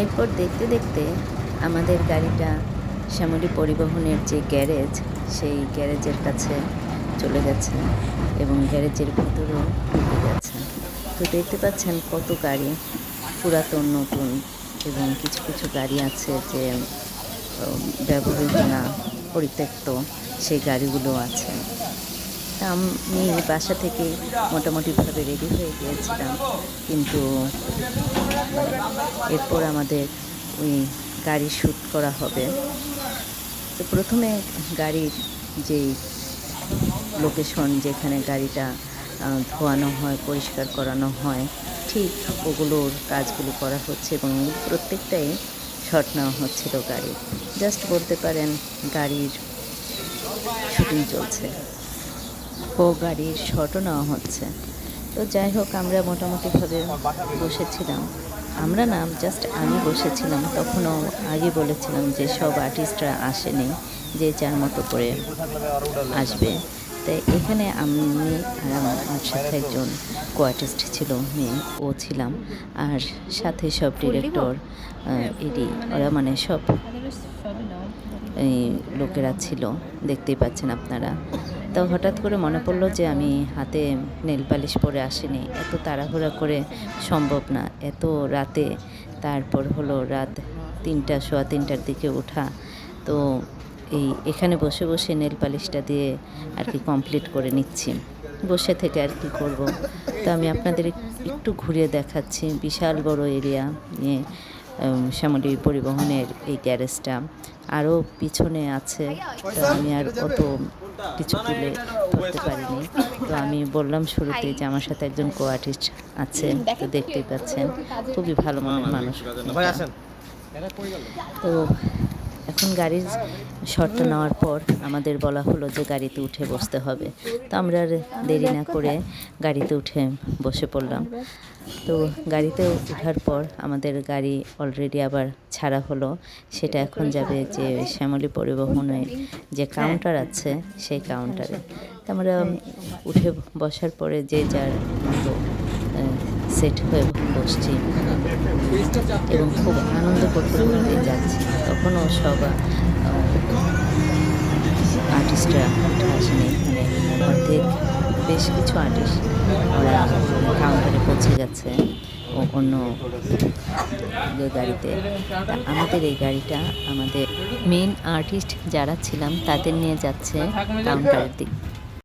এরপর দেখতে দেখতে আমাদের গাড়িটা শ্যামলী পরিবহনের যে গ্যারেজ, সেই গ্যারেজের কাছে চলে গেছে এবং গ্যারেজের ভিতরেও ঢুকে গেছে। তো দেখতে পাচ্ছেন কত গাড়ি পুরাতন, নতুন এবং কিছু কিছু গাড়ি আছে যে ব্যবহৃত না, পরিত্যক্ত, সেই গাড়িগুলো আছে। আমি বাসা থেকে মোটামুটিভাবে রেডি হয়ে গিয়েছিলাম। কিন্তু মানে এরপর আমাদের ওই গাড়ি শ্যুট করা হবে। তো প্রথমে গাড়ির যেই লোকেশন যেখানে গাড়িটা ধোয়ানো হয়, পরিষ্কার করানো হয়, ঠিক ওগুলোর কাজগুলো করা হচ্ছে এবং প্রত্যেকটাই শট নেওয়া হচ্ছিল গাড়ি জাস্ট বলতে পারেন, গাড়ির শুটিং চলছে। ও গাড়ির শটও নেওয়া হচ্ছে। তো যাই হোক, আমরা মোটামুটিভাবে বসেছিলাম। আমরা না জাস্ট আমি বসেছিলাম, তখনও আগে বলেছিলাম যে সব আর্টিস্টরা আসেনি, যে যার মতো করে আসবে। তাই এখানে আমি আর আমার সাথে একজন কো আর্টিস্ট ছিল, মেয়ে, ও ছিলাম। আর সাথে সব ডিরেক্টর এডি ওরা মানে সব এই লোকেরা ছিল, দেখতেই পাচ্ছেন আপনারা। তো হঠাৎ করে মনে পড়ল যে আমি হাতে নেল পালিশ পরে আসিনি। এত তাড়াহুড়া করে সম্ভব না। এত রাতে, তারপর হলো রাত তিনটা, সোয়া তিনটার দিকে ওঠা। তো এই এখানে বসে বসে নেল পালিশটা দিয়ে আর কি কমপ্লিট করে নিচ্ছি। বসে থেকে আর কি করব? তো আমি আপনাদের একটু ঘুরিয়ে দেখাচ্ছি। বিশাল বড় এরিয়া নিয়ে শ্যামলী পরিবহনের এই গ্যারেজটা আরও পিছনে আছে। তো আমি আর অত কিছু তুলে ধরতে পারিনি। তো আমি বললাম শুরুতে যে আমার সাথে একজন কো আর্টিস্ট আছে তো দেখতেই পাচ্ছেন খুবই ভালো মনের মানুষ। তো এখন গাড়ির শটটা নেওয়ার পর আমাদের বলা হলো যে গাড়িতে উঠে বসতে হবে। তো আমরা আর দেরি না করে গাড়িতে উঠে বসে পড়লাম। তো গাড়িতে ওঠার পর আমাদের গাড়ি অলরেডি আবার ছাড়া হলো। সেটা এখন যাবে যে শ্যামলী পরিবহনে যে কাউন্টার আছে, সেই কাউন্টারে তো আমরা উঠে বসার পরে যে যার মতো সেট হয়ে বসছি। এবং খুব আনন্দ করতে করতে যাচ্ছি। তখনও সব আর্টিস্টরা উঠে আসেনি। এখানে অর্ধেক বেশ কিছু আর্টিস্ট ওরা কাউন্টারে পৌঁছে ও অন্য গাড়িতে। আমাদের এই গাড়িটা আমাদের মেন আর্টিস্ট যারা ছিলাম তাদের নিয়ে যাচ্ছে কাউন্টারের দিক।